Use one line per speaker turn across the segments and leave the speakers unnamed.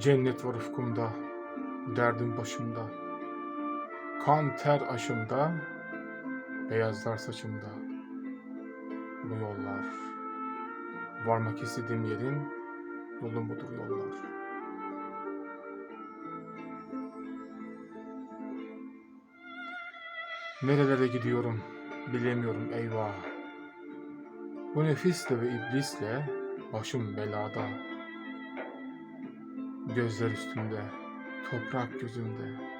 Cennet var ufkumda, derdim başımda. Kan ter aşımda, beyazlar saçımda. Bu yollar, varmak istediğim yerin yolum budur yollar. Nerelere gidiyorum bilemiyorum eyvah. Bu nefisle ve iblisle başım belada. Gözler üstümde, toprak gözümde.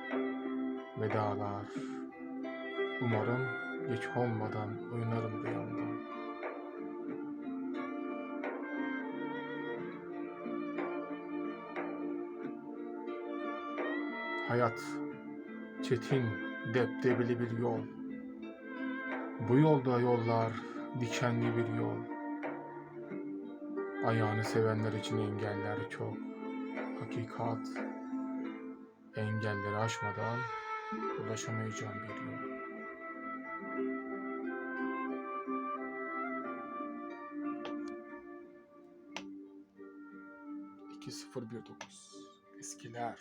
Vedalar. Umarım geç olmadan oynarım rüyamda. Hayat, çetin, depdebeli bir yol. Bu yolda yollar, dikenli bir yol. Ayağını sevenler için engeller çok hakikat engelleri aşmadan ulaşamayacağım bir yol. İki sıfır bir dokuz. Eskiler.